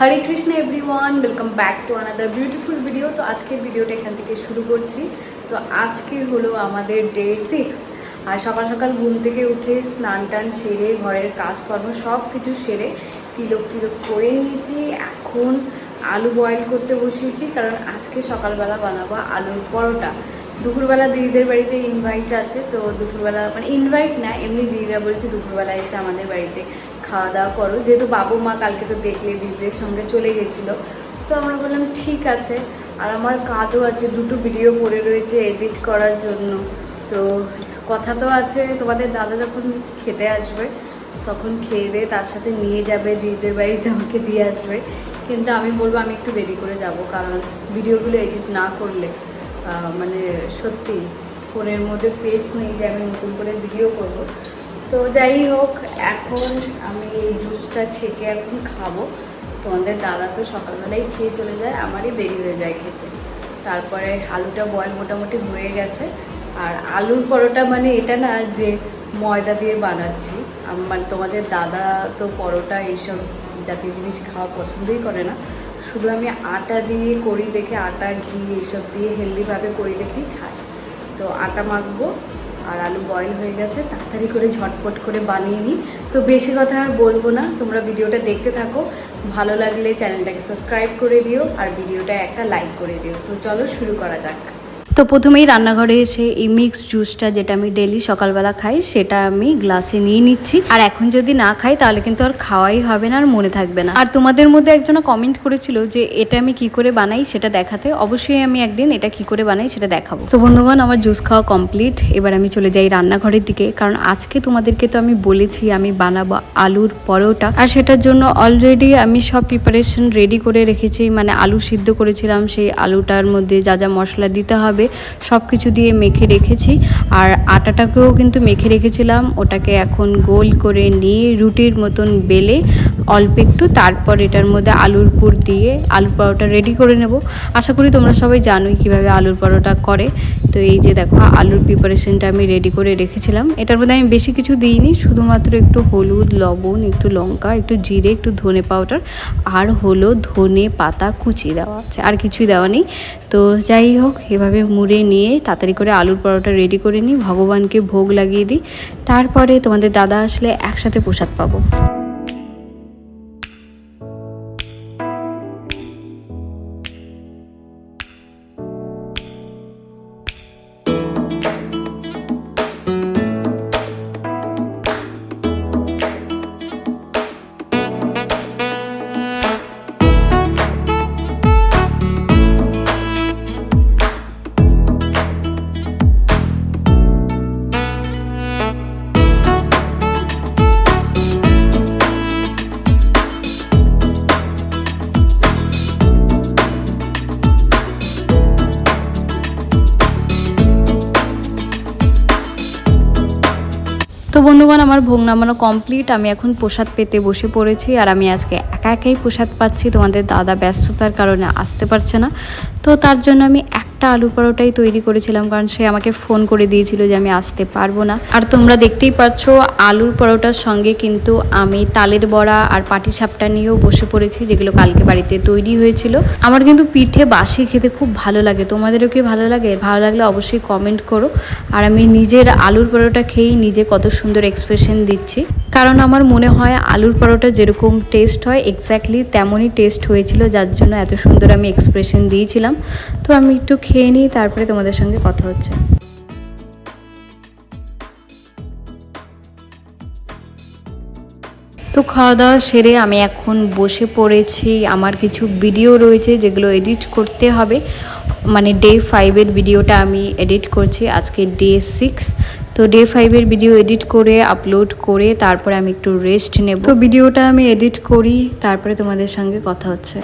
Hare Krishna everyone welcome back to another beautiful video তো আজকের ভিডিওটা এখান থেকে শুরু করছি। তো আজকে হলো আমাদের ডে সিক্স আর সকাল সকাল ঘুম থেকে উঠে স্নান টান সেরে, ঘরের কাজকর্ম সব কিছু সেরে তিলক তিলক করে নিয়েছি। এখন আলু বয়েল করতে বসিয়েছি, কারণ আজকে সকালবেলা বানাবো আলুর পরোটা। দুপুরবেলা দিদিদের বাড়িতে ইনভাইট আছে, তো দুপুরবেলা মানে ইনভাইট না, এমনি দিদিরা বলছে দুপুরবেলা এসে আমাদের বাড়িতে খাওয়া দাওয়া করো। যেহেতু বাবু মা কালকে তো দেখলে দিদিদের সঙ্গে চলে গেছিল। তো আমরা বললাম, ঠিক আছে। আর আমার কাজও আছে, দুটো ভিডিও পড়ে রয়েছে এডিট করার জন্য। তো কথা তো আছে, তোমাদের দাদা যখন খেতে আসবে, তখন খেয়ে দিয়ে তার সাথে নিয়ে যাবে, দিদিদের বাড়িতে আমাকে দিয়ে আসবে। কিন্তু আমি বলব, আমি একটু দেরি করে যাব, কারণ ভিডিওগুলো এডিট না করলে মানে সত্যি, ফোনের মধ্যে পেজ নেই যে আমি নতুন করে ভিডিও করব। তো যাই হোক, এখন আমি এই জুসটা ছেঁকে এখন খাব। তোমাদের দাদা তো সকালবেলাই খেয়ে চলে যায়, আমারই দেরি হয়ে যায় খেতে। তারপরে আলুটা বয়েল মোটামুটি হয়ে গেছে। আর আলুর পরোটা মানে এটা না যে ময়দা দিয়ে বানাচ্ছি। মানে তোমাদের দাদা তো পরোটা এইসব জাতীয় জিনিস খাওয়া পছন্দই করে না। শুধু আমি আটা দিয়ে করি দেখে, আটা, ঘি এইসব দিয়ে হেলদিভাবে করি দেখেই খাই। তো আটা মাখবো আর আলু বয়েল হয়ে গেছে, তাড়াতাড়ি করে ঝটপট করে বানিয়ে নিই। তো বেশি কথা আর বলব না, তোমরা ভিডিওটা দেখতে থাকো। ভালো লাগলে চ্যানেলটাকে সাবস্ক্রাইব করে দিও আর ভিডিওটা একটা লাইক করে দিও। তো চলো শুরু করা যাক। তো প্রথমেই রান্নাঘরে এসে এই মিক্স জুসটা যেটা আমি ডেলি সকালবেলা খাই, সেটা আমি গ্লাসে নিয়ে নিচ্ছি। আর এখন যদি না খাই, তাহলে কিন্তু আর খাওয়াই হবে না আর মনে থাকবে না। আর তোমাদের মধ্যে একজনা কমেন্ট করেছিল যে, এটা আমি কি করে বানাই সেটা দেখাতে? অবশ্যই আমি একদিন এটা কি করে বানাই সেটা দেখাবো। তো বন্ধুগণ, আমার জুস খাওয়া কমপ্লিট এবার আমি চলে যাই রান্নাঘরের দিকে। কারণ আজকে তোমাদেরকে তো আমি বলেছি, আমি বানাবো আলুর পরোটা। আর সেটার জন্য অলরেডি আমি সব প্রিপারেশন রেডি করে রেখেছি। মানে আলু সিদ্ধ করেছিলাম, সেই আলুটার মধ্যে যা যা মশলা দিতে হবে। সব কিছু দিয়ে মেখে রেখেছি। আর আটাটাকেও কিন্তু মেখে রেখেছিলাম। ওটাকে এখন গোল করে নিয়ে রুটির মতন বেলে অল্প একটু, তারপর এটার মধ্যে আলুর পুর দিয়ে আলুর পরোটা রেডি করে নেব। আশা করি তোমরা সবাই জানোই কীভাবে আলুর পরোটা করে। তো এই যে দেখো, আলুর প্রিপারেশনটা আমি রেডি করে রেখেছিলাম। এটার মধ্যে আমি বেশি কিছু দিইনি, শুধুমাত্র একটু হলুদ, লবণ, একটু লঙ্কা, একটু জিরে, একটু ধনে পাউডার আর হলো ধনে পাতা কুচি দেওয়া আছে, আর কিছুই দেওয়া নেই। তো যাই হোক, এভাবে মুড়ে নিয়ে তাড়াতাড়ি করে আলুর পরোটা রেডি করে নিই। ভগবানকে ভোগ লাগিয়ে দিই। তারপরে তোমাদের দাদা আসলে একসাথে প্রসাদ পাবো। তো বন্ধুগণ, আমার ভোগ নামানো কমপ্লিট আমি এখন প্রসাদ পেতে বসে পড়েছি আর আমি আজকে একা একাই প্রসাদ পাচ্ছি। তোমাদের দাদা ব্যস্ততার কারণে আসতে পারছে না। তো তার জন্য আমি একটা আলু পরোটাই তৈরি করেছিলাম কারণ সে আমাকে ফোন করে দিয়েছিল যে আমি আসতে পারব না। আর তোমরা দেখতেই পাচ্ছ আলুর পরোটার সঙ্গে কিন্তু আমি তালের বড়া আর পাটি সাপটা নিয়েও বসে পড়েছি, যেগুলো কালকে বাড়িতে তৈরি হয়েছিল। আমার কিন্তু পিঠে বাসি খেতে খুব ভালো লাগে। তোমাদেরও কি ভালো লাগে? ভালো লাগলে অবশ্যই কমেন্ট করো। আর আমি নিজের আলুর পরোটা খেয়েই নিজে কত সুন্দর এক্সপ্রেশন দিচ্ছি। কারণ আমার মনে হয় আলুর পরোটা যেরকম টেস্ট হয় এক্স্যাক্টলি তেমনই টেস্ট হয়েছিল, যার জন্য এত সুন্দর আমি এক্সপ্রেশন দিয়েছিলাম। তো আমি একটু খেয়ে নিই, তারপরে তোমাদের সঙ্গে কথা হচ্ছে। তো খাওয়া দাওয়া সেরে আমি এখন বসে পড়েছি। আমার কিছু ভিডিও রয়েছে যেগুলো এডিট করতে হবে। মানে ডে ফাইভের ভিডিওটা আমি এডিট করছি। আজকে ডে সিক্স তো ডে ফাইভের ভিডিও এডিট করে আপলোড করে, তারপরে আমি একটু রেস্ট নেব। তো ভিডিওটা আমি এডিট করি, তারপরে তোমাদের সঙ্গে কথা হচ্ছে।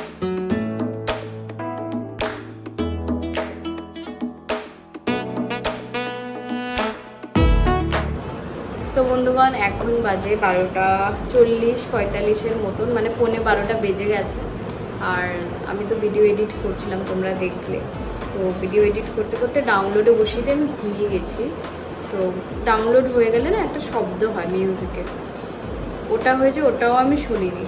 তো বন্ধুগণ, এখন বাজে বারোটা চল্লিশ পঁয়তাল্লিশের মতন মানে পৌনে বারোটা বেজে গেছে। আর আমি তো ভিডিও এডিট করছিলাম, তোমরা দেখলে। তো ভিডিও এডিট করতে করতে ডাউনলোডে বসিয়ে দিয়ে আমি ঘুমিয়ে গেছি। তো ডাউনলোড হয়ে গেলে না একটা শব্দ হয় মিউজিকের ওটা হয়েছে, ওটাও আমি শুনিনি।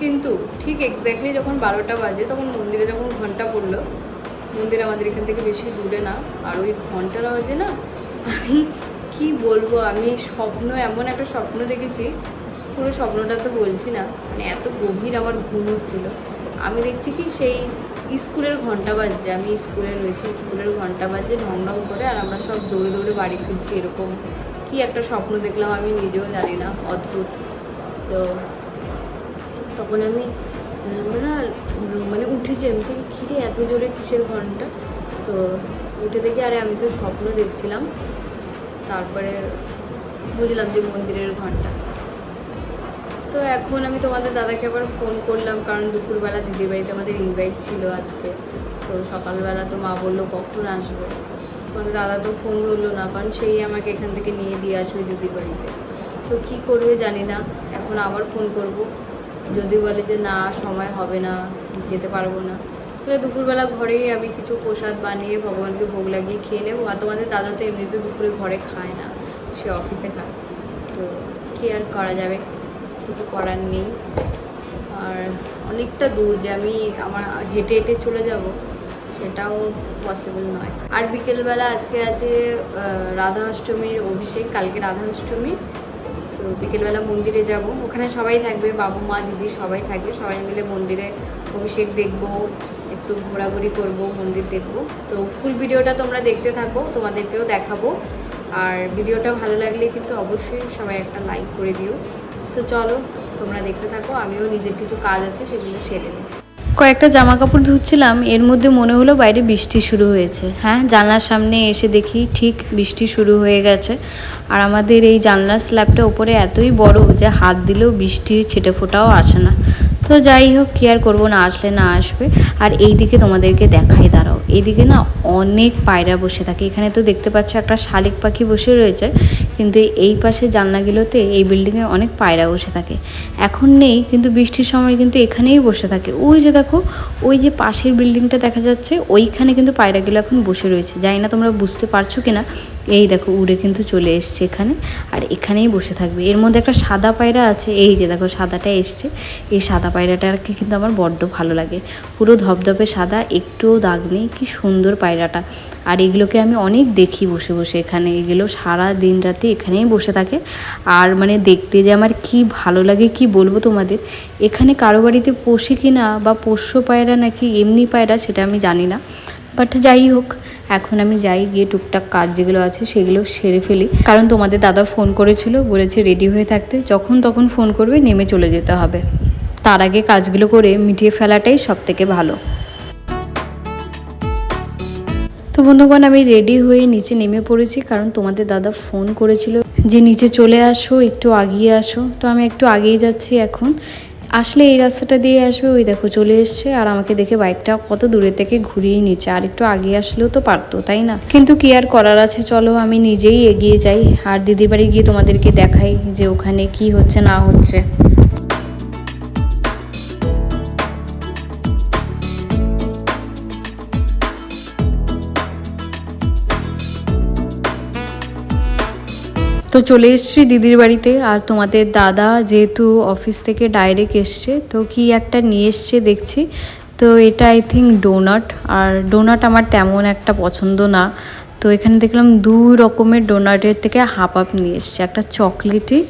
কিন্তু ঠিক এক্স্যাক্টলি যখন বারোটা বাজে, তখন মন্দিরে যখন ঘণ্টা পড়ল, মন্দির আমাদের এখান থেকে বেশি দূরে না, আর ওই ঘণ্টার আওয়াজে না আমি কি বলব, আমি স্বপ্ন, এমন একটা স্বপ্ন দেখেছি, পুরো স্বপ্নটা তো বলছি না মানে এত গভীর আমার ঘুম হচ্ছিল। আমি দেখছি কি সেই স্কুলের ঘণ্টা বাজছে আমি স্কুলে রয়েছি স্কুলের ঘণ্টা বাজছে ঢং ঢং করে আর আমরা সব দৌড়ে দৌড়ে বাড়ি ফিরছি এরকম। কি একটা স্বপ্ন দেখলাম আমি নিজেও জানি না অদ্ভুত। তো তখন আমি না মানে উঠেছি আমি বলছি, কিরে এত জোরে কিসের ঘণ্টা? তো উঠে দেখি আরে আমি তো স্বপ্ন দেখছিলাম। তারপরে বুঝলাম যে মন্দিরের ঘণ্টা। তো এখন আমি তোমাদের দাদাকে আবার ফোন করলাম, কারণ দুপুরবেলা দিদির বাড়িতে আমাদের ইনভাইট ছিল আজকে। তো সকালবেলা তো মা বলল কখন আসবে? তোমাদের দাদা তো ফোন ধরলো না, কারণ সেই আমাকে এখান থেকে নিয়ে দিয়ে আসবে দিদির বাড়িতে। তো কি করবে জানি না, এখন আবার ফোন করব। যদি বলে যে না, সময় হবে না, যেতে পারব না। তাহলে দুপুরবেলা ঘরেই আমি কিছু প্রসাদ বানিয়ে ভগবানকে ভোগ লাগিয়ে খেয়ে নেব। আর তোমাদের দাদা তো এমনিতে দুপুরে ঘরে খায় না, সে অফিসে খায়। তো কি আর করা যাবে? কিছু করার নেই। আর অনেকটা দূর যে আমি আমার হেঁটে হেঁটে চলে যাব, সেটাও পসিবল নয়। আর বিকেলবেলা আজকে আছে রাধা অষ্টমীর অভিষেক, কালকে রাধা অষ্টমী তো বিকেলবেলা মন্দিরে যাব। ওখানে সবাই থাকবে, বাবু, মা, দিদি সবাই থাকবে। সবাই মিলে মন্দিরে অভিষেক দেখব, একটু ঘোরাঘুরি করব, মন্দির দেখব। তো ফুল ভিডিওটা তোমরা দেখতে থাকো, তোমাদেরকেও দেখাবো। আর ভিডিওটা ভালো লাগলে কিন্তু অবশ্যই সবাই একটা লাইক করে দিও। তো চলো, তোমরা দেখতে থাকো, আমিও নিজের কিছু কাজ আছে সেগুলো সেরে নিই। কয়েকটা জামা কাপড় ধুচ্ছিলাম, এর মধ্যে মনে হলো বাইরে বৃষ্টি শুরু হয়েছে। হ্যাঁ জানলার সামনে এসে দেখি ঠিক বৃষ্টি শুরু হয়ে গেছে। আর আমাদের এই জানলার স্ল্যাবটা ওপরে এতই বড় যে হাত দিলেও বৃষ্টির ছেটে ফোটাও আসে না। তো যাই হোক, কি আর করব, না আসলে না আসবে। আর এই দিকে তোমাদেরকে দেখাই, দাঁড়াও। এইদিকে না অনেক পায়রা বসে থাকে। এখানে তো দেখতে পাচ্ছ একটা শালিক পাখি বসে রয়েছে। কিন্তু এই পাশে জানলাগুলোতে এই বিল্ডিংয়ে অনেক পায়রা বসে থাকে। এখন নেই, কিন্তু বৃষ্টির সময় কিন্তু এখানেই বসে থাকে। ওই যে দেখো, ওই যে পাশের বিল্ডিংটা দেখা যাচ্ছে, ওইখানে কিন্তু পায়রাগুলো এখন বসে রয়েছে। জানি না তোমরা বুঝতে পারছ কি না এই দেখো, উড়ে কিন্তু চলে এসছে এখানে, আর এখানেই বসে থাকবে। এর মধ্যে একটা সাদা পায়রা আছে, এই যে দেখো, সাদাটা এসছে। এই সাদা পায়রাটাকে কিন্তু আমার বড্ড ভালো লাগে। পুরো ধপধপে সাদা, একটুও দাগ নেই, কি সুন্দর পায়রাটা। আর এগুলোকে আমি অনেক দেখি বসে বসে এখানে। এগুলো সারা দিন রাতে এখানেই বসে থাকে। আর মানে দেখতে যে আমার কি ভালো লাগে, কি বলব তোমাদের? এখানে কারও বাড়িতে পোষে কিনা বা পোষ্য পায়রা নাকি এমনি পায়রা সেটা আমি জানি না। বাট যাই হোক, এখন আমি যাই গিয়ে টুকটাক কাজ যেগুলো আছে সেগুলো সেরে ফেলি। কারণ তোমাদের দাদা ফোন করেছিল, বলেছে রেডি হয়ে থাকতে। যখন তখন ফোন করবে, নেমে চলে যেতে হবে। তার আগে কাজগুলো করে মিটিয়ে ফেলাটাই সব থেকে ভালো। তো বন্ধুগণ, আমি রেডি হয়ে নিচে নেমে পড়েছি কারণ তোমাদের দাদা ফোন করেছিল যে নিচে চলে আসো, একটু আগিয়ে আসো। তো আমি একটু আগেই যাচ্ছি এখন। আসলে এই রাস্তাটা দিয়ে আসবে, ওই দেখো চলে এসছে আর আমাকে দেখে বাইকটা কত দূরে থেকে ঘুরিয়ে নিচ্ছে। আর একটু আগে আসলেও তো পারতো, তাই না? কিন্তু কি আর করার আছে? চলো, আমি নিজেই এগিয়ে যাই। আর দিদির বাড়ি গিয়ে তোমাদেরকে দেখাই যে ওখানে কি হচ্ছে, না হচ্ছে। তো চলে এসেছি দিদির বাড়িতে, আর তোমাদের দাদা যেহেতু অফিস থেকে ডাইরেক্ট এসছে, তো কি একটা নিয়ে এসছে দেখছি। তো এটা আই থিঙ্ক ডোনাট আর ডোনাট আমার তেমন একটা পছন্দ না। তো এখানে দেখলাম দু রকমের ডোনাটের থেকে হাফ আপ নিয়ে এসছে। একটা চকলেটই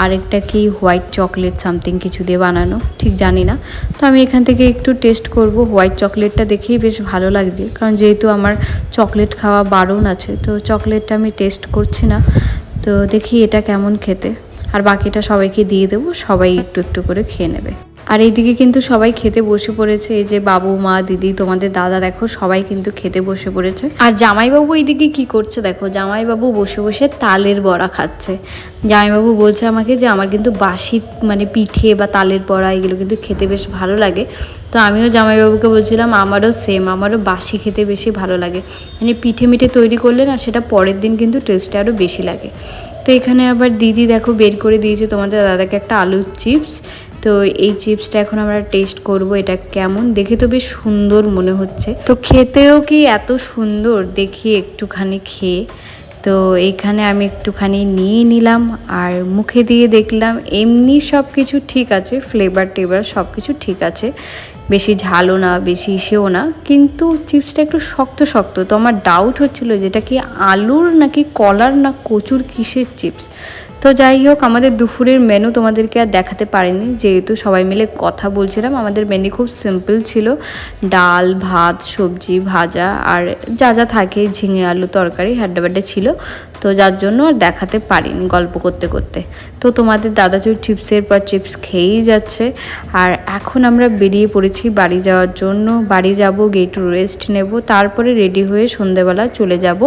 আর একটা কি হোয়াইট চকলেট সামথিং কিছু দিয়ে বানানো, ঠিক জানি না। তো আমি এখান থেকে একটু টেস্ট করব হোয়াইট চকলেটটা দেখেই বেশ ভালো লাগছে। কারণ যেহেতু আমার চকলেট খাওয়া বারণ আছে, তো চকলেটটা আমি টেস্ট করছি না। তো দেখি এটা কেমন খেতে। আর বাকিটা সবাইকে দিয়ে দেবো, সবাই একটু একটু করে খেয়ে নেবে। আর এইদিকে কিন্তু সবাই খেতে বসে পড়েছে। এই যে বাবু, মা, দিদি, তোমাদের দাদা, দেখো, সবাই কিন্তু খেতে বসে পড়েছে। আর জামাইবাবু এইদিকে কি করছে দেখো? জামাইবাবু বসে বসে তালের বড়া খাচ্ছে। জামাইবাবু বলছে আমাকে যে আমার কিন্তু বাসি মানে পিঠে বা তালের বড়া এগুলো কিন্তু খেতে বেশ ভালো লাগে। তো আমিও জামাইবাবুকে বলছিলাম, আমারও সেম আমারও বাসি খেতে বেশি ভালো লাগে। মানে পিঠে মিঠে তৈরি করলে না সেটা পরের দিন কিন্তু টেস্টটা আরও বেশি লাগে। তো এখানে আবার দিদি দেখো বের করে দিয়েছে তোমাদের দাদাকে একটা আলুর চিপস তো এই চিপসটা এখন আমরা টেস্ট করব, এটা কেমন? দেখে তো বেশ সুন্দর মনে হচ্ছে। তো খেতেও কি এত সুন্দর? দেখি একটুখানি খেয়ে। তো এইখানে আমি একটুখানি নিয়ে নিলাম আর মুখে দিয়ে দেখলাম এমনি সব কিছু ঠিক আছে ফ্লেভার টেভার সব কিছু ঠিক আছে। বেশি ঝালও না, বেশি ইসেও না। কিন্তু চিপসটা একটু শক্ত শক্ত। তো আমার ডাউট হচ্ছিল যেটা কি আলুর নাকি কলার না কচুর কিসের চিপস? তো যাই হোক, আমাদের দুপুরের মেনু তোমাদেরকে আর দেখাতে পারিনি। যেহেতু সবাই মিলে কথা বলছিলাম, আমাদের মেনু খুব সিম্পল ছিল। ডাল, ভাত, সবজি, ভাজা, আর যা যা থাকে, ঝিঙে, আলু, তরকারি, হাড্ডাবাড্ডা ছিল। তো যার জন্য আর দেখাতে পারিনি গল্প করতে করতে। তো তোমাদের দাদা চুর চিপসের পর চিপস খেয়েই যাচ্ছে। আর এখন আমরা বেরিয়ে পড়েছি বাড়ি যাওয়ার জন্য। বাড়ি যাব গেট রেস্ট নেব, তারপরে রেডি হয়ে সন্ধেবেলা চলে যাব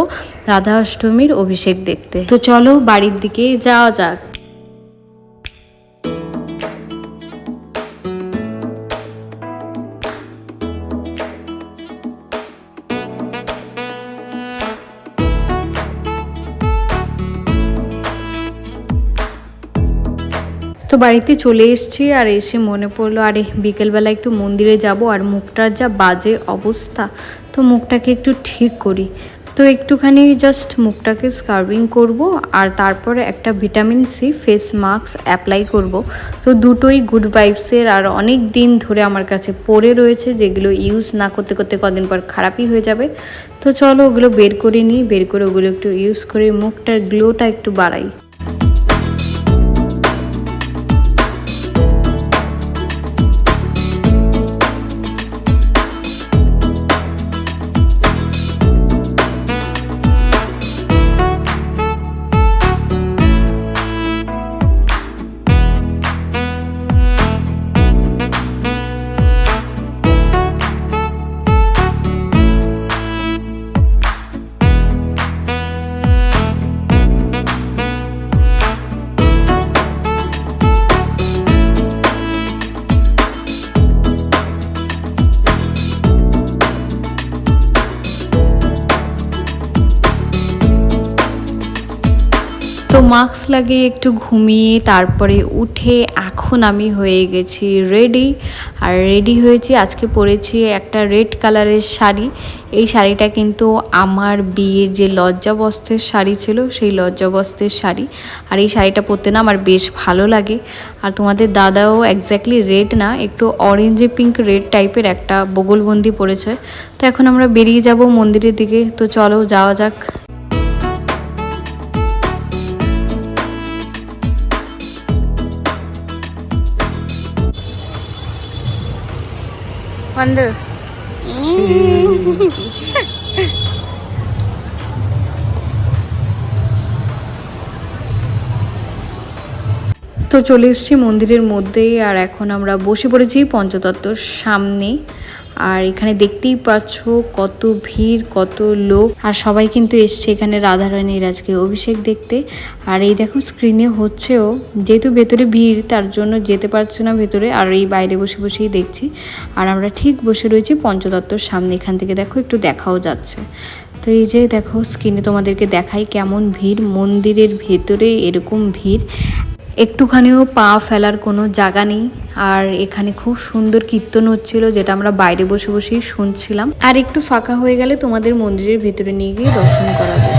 রাধা অষ্টমীর অভিষেক দেখতে। তো চলো বাড়ির দিকে যাওয়া যাক। তো বাড়িতে চলে এসেছি আর এসে মনে পড়ল, আরে বিকেলবেলা একটু মন্দিরে যাব আর মুখটার যা বাজে অবস্থা, তো মুখটাকে একটু ঠিক করি। তো একটুখানি জাস্ট মুখটাকে স্কার্বিং করব আর তারপরে একটা vitamin C face mask apply করব। তো দুটোই গুড ভাইবসের আর অনেক দিন ধরে আমার কাছে পড়ে রয়েছে, যেগুলো ইউজ না করতে করতে কদিন পর খারাপই হয়ে যাবে। তো চলো ওগুলো বের করে নিই, বের করে ওগুলো একটু ইউজ করে মুখটার গ্লোটা একটু বাড়াই। মাস্ক লাগিয়ে একটু ঘুমিয়ে তারপরে উঠে এখন আমি হয়ে গেছি রেডি। আর রেডি হয়েছি, আজকে পরেছি একটা রেড কালারের শাড়ি। এই শাড়িটা কিন্তু আমার বিয়ের যে লজ্জাবস্ত্রের শাড়ি ছিল, সেই লজ্জাবস্ত্রের শাড়ি। আর এই শাড়িটা পরতে না আমার বেশ ভালো লাগে। আর তোমাদের দাদাও একজ্যাক্টলি রেড না, একটু অরেঞ্জে পিঙ্ক রেড টাইপের একটা বগলবন্দি পরেছে। তো এখন আমরা বেরিয়ে যাব মন্দিরের দিকে। তো চলো যাওয়া যাক। তো চলে এসছি মন্দিরের মধ্যেই আর এখন আমরা বসে পড়েছি পঞ্চতত্ত্বর সামনে। আর এখানে দেখতেই পাচ্ছ কত ভিড়, কত লোক। আর সবাই কিন্তু এসছে এখানে রাধারানীর আজকে অভিষেক দেখতে। আর এই দেখো স্ক্রিনে হচ্ছেও, যেহেতু ভেতরে ভিড়, তার জন্য যেতে পারছে না ভেতরে। আর এই বাইরে বসে বসেই দেখছি। আর আমরা ঠিক বসে রয়েছি পঞ্চদত্তর সামনে। এখান থেকে দেখো একটু দেখাও যাচ্ছে। তো এই যে দেখো স্ক্রিনে তোমাদেরকে দেখাই কেমন ভিড়, মন্দিরের ভেতরে এরকম ভিড়। একটুখানিও পা ফেলার কোনো জায়গা নেই। আর এখানে খুব সুন্দর কীর্তন হচ্ছিল, যেটা আমরা বাইরে বসে বসেই শুনছিলাম। আর একটু ফাঁকা হয়ে গেলে তোমাদের মন্দিরের ভিতরে নিয়ে গিয়ে দর্শন করাবো।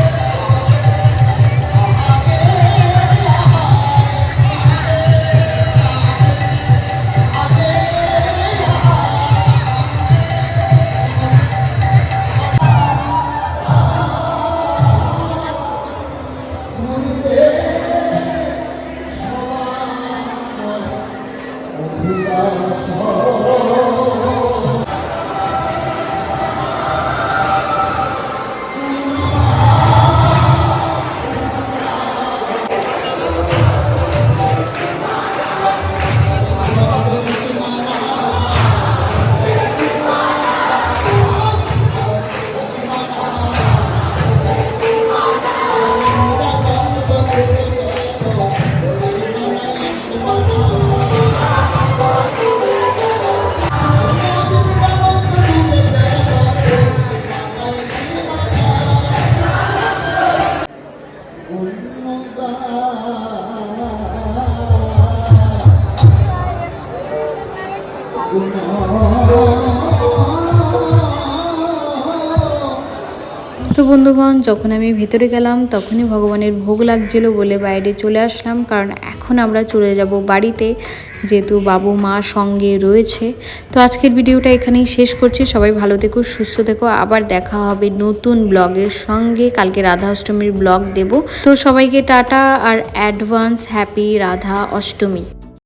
তো বন্ধুগণ, যখন আমি ভেতরে গেলাম, তখনই ভগবানের ভোগ লাগছিল বলে বাইরে চলে আসলাম, কারণ এখন আমরা চলে যাব বাড়িতে, যেহেতু বাবু মা সঙ্গে রয়েছে। তো আজকের ভিডিওটা এখানেই শেষ করছি। সবাই ভালো থেকো, সুস্থ থেকো। আবার দেখা হবে নতুন ব্লগের সঙ্গে। কালকে রাধা অষ্টমীর ব্লগ দেব। তো সবাইকে টাটা আর অ্যাডভান্স হ্যাপি রাধা অষ্টমী।